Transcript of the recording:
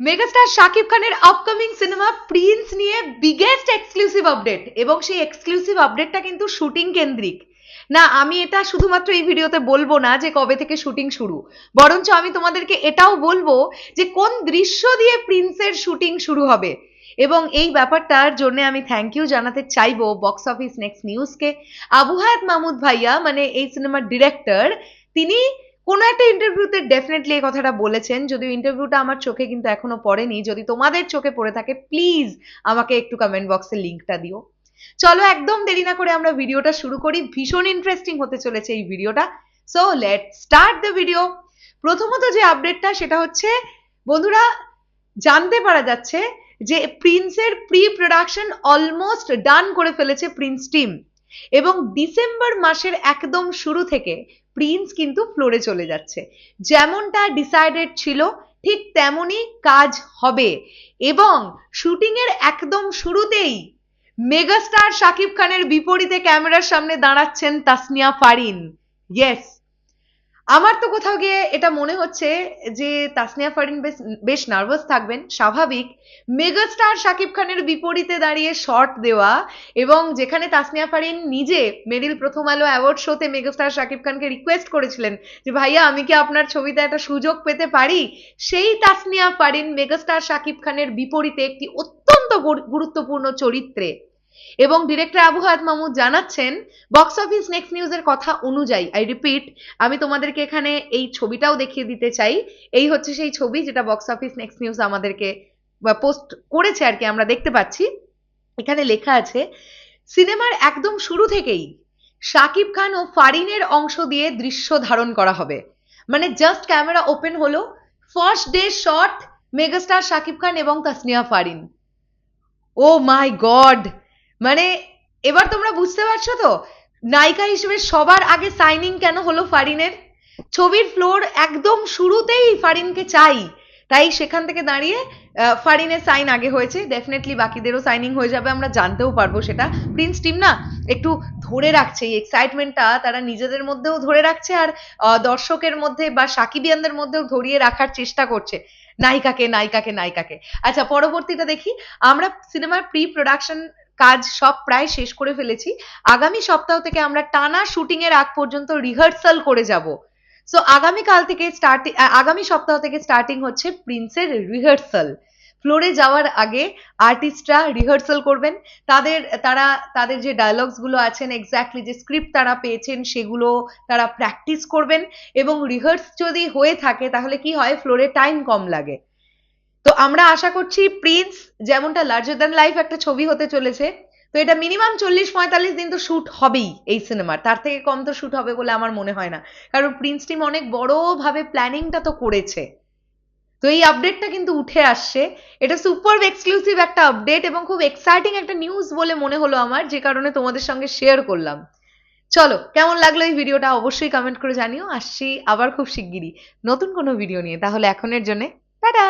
Megastar Shakib খানের upcoming cinema Prince নিয়ে biggest exclusive update এবং সেই এক্সক্লুসিভ আপডেটটা কিন্তু শুটিং কেন্দ্রিক। না, আমি এটা শুধুমাত্র এই ভিডিওতে বলব না যে কবে থেকে শুটিং শুরু। বরঞ্চ আমি তোমাদেরকে এটাও বলব যে কোন দৃশ্য দিয়ে প্রিন্সের শুটিং শুরু হবে। এবং এই ব্যাপারটার জন্য আমি থ্যাংক ইউ জানাতে চাইব বক্স অফিস নেক্সট নিউজকে আবু হায়াত মাহমুদ ভাইয়া মানে এই সিনেমার ডিরেক্টর তিনি কোনো একটা ইন্টারভিউতে ডেফিনেটলি এই কথাটা বলেছেন, যদিও ইন্টারভিউটা আমার চোখে কিন্তু এখনও পড়েনি, যদি তোমাদের চোখে পড়ে থাকে প্লিজ আমাকে একটু কমেন্ট বক্সে লিঙ্কটা দিও। চলো একদম দেরি না করে আমরা ভিডিওটা শুরু করি, ভীষণ ইন্টারেস্টিং হতে চলেছে এই ভিডিওটা so let start the video প্রথমত যে আপডেটটা সেটা হচ্ছে, বন্ধুরা, জানতে পারা যাচ্ছে যে প্রিন্সের প্রি প্রোডাকশন অলমোস্ট ডান করে ফেলেছে প্রিন্স টিম এবং ডিসেম্বর মাসের একদম শুরু থেকে প্রিন্স কিন্তু ফ্লোরে চলে যাচ্ছে। যেমনটা ডিসাইডেড ছিল, ঠিক তেমনই কাজ হবে। এবং শুটিং এর একদম শুরুতেই মেগাস্টার শাকিব খানের বিপরীতে ক্যামেরার সামনে দাঁড়াচ্ছেন তাসনিয়া ফারিন। ইয়েস আমার তো কোথাও গিয়ে এটা মনে হচ্ছে যে তাসনিয়া ফারিন বেশ বেশ নার্ভাস থাকবেন, স্বাভাবিক। মেগাস্টার শাকিব খানের বিপরীতে দাঁড়িয়ে শট দেওয়া এবং যেখানে তাসনিয়া ফারিন নিজে মেরিল প্রথম আলো অ্যাওয়ার্ড শোতে মেগাস্টার শাকিব খানকে রিকোয়েস্ট করেছিলেন যে, ভাইয়া, আমি কি আপনার ছবিতে একটা সুযোগ পেতে পারি? সেই তাসনিয়া ফারিন মেগাস্টার শাকিব খানের বিপরীতে একটি অত্যন্ত গুরু- গুরুত্বপূর্ণ চরিত্রে এবং ডিরেক্টর আবু হায়াত মাহমুদ জানাচ্ছেন বক্স অফিস নেক্সট নিউজের কথা অনুযায়ী আই রিপিট আমি তোমাদেরকে এখানে এই ছবিটাও দেখিয়ে দিতে চাই। এই হচ্ছে সেই ছবি যেটা বক্স অফিস নেক্সট নিউজ আমাদেরকে পোস্ট করেছে আর কি, আমরা দেখতে পাচ্ছি। এখানে লেখা আছে, সিনেমার একদম শুরু থেকেই শাকিব খান ও ফারিনের অংশ দিয়ে দৃশ্য ধারণ করা হবে। মানে জাস্ট ক্যামেরা ওপেন হলো first day shot megastar Shakib Khan এবং Tasnia Farin. Oh my god মানে এবার তোমরা বুঝতে পারছ তো? নায়িকা হিসেবে সবার আগে সাইনিং কেন হলো ফারিনের? ছবির ফ্লোর একদম শুরুতেই ফারিনকে চাই। তাই সেখান থেকে দাঁড়িয়ে ফারিনের সাইন আগে হয়েছে। ডেফিনেটলি বাকিদেরও সাইনিং হয়ে যাবে, আমরা জানতেও পারব সেটা। প্রিন্স টিম না একটু ধরে রাখছে, এই এক্সাইটমেন্টটা তারা নিজেদের মধ্যেও ধরে রাখছে আর দর্শকের মধ্যে বা সাকিবিয়ানদের মধ্যেও ধরিয়ে রাখার চেষ্টা করছে। নায়িকাকে নায়িকাকে নায়িকাকে। আচ্ছা পরবর্তীটা দেখি, আমরা সিনেমার প্রি প্রোডাকশন কাজ সব প্রায় শেষ করে ফেলেছি। আগামী সপ্তাহ থেকে আমরা টানা শুটিং এর আগ পর্যন্ত রিহার্সাল করে যাব। সো আগামীকাল থেকে স্টার্টিং আগামী সপ্তাহ থেকে স্টার্টিং হচ্ছে প্রিন্সের রিহার্সাল ফ্লোরে যাওয়ার আগে আর্টিস্টরা রিহার্সাল করবেন। তাদের, তারা, তাদের যে গুলো আছেন এক্স্যাক্টলি যে স্ক্রিপ্ট তারা পেয়েছেন, সেগুলো তারা প্র্যাকটিস করবেন। এবং রিহার্স যদি হয়ে থাকে, তাহলে কি হয়? ফ্লোরে টাইম কম লাগে। তো আমরা আশা করছি প্রিন্স যেমনটা লার্জার দ্যান লাইফ একটা ছবি হতে চলেছে, তো এটা মিনিমাম চল্লিশ পঁয়তাল্লিশ দিন তো শুট হবেই এই সিনেমার তার থেকে কম তো শ্যুট হবে বলে আমার মনে হয় না। কারণ প্রিন্স টিম অনেক বড়ভাবে প্ল্যানিংটা তো করেছে। তো এই আপডেটটা কিন্তু উঠে আসছে। এটা সুপার এক্সক্লুসিভ একটা আপডেট এবং খুব এক্সাইটিং একটা নিউজ বলে মনে হলো আমার, যে কারণে তোমাদের সঙ্গে শেয়ার করলাম। চলো, কেমন লাগল এই ভিডিওটা অবশ্যই কমেন্ট করে জানিও। আসছি আবার খুব শিগগিরই নতুন কোনো ভিডিও নিয়ে। তাহলে এখনের জন্য, টাটা!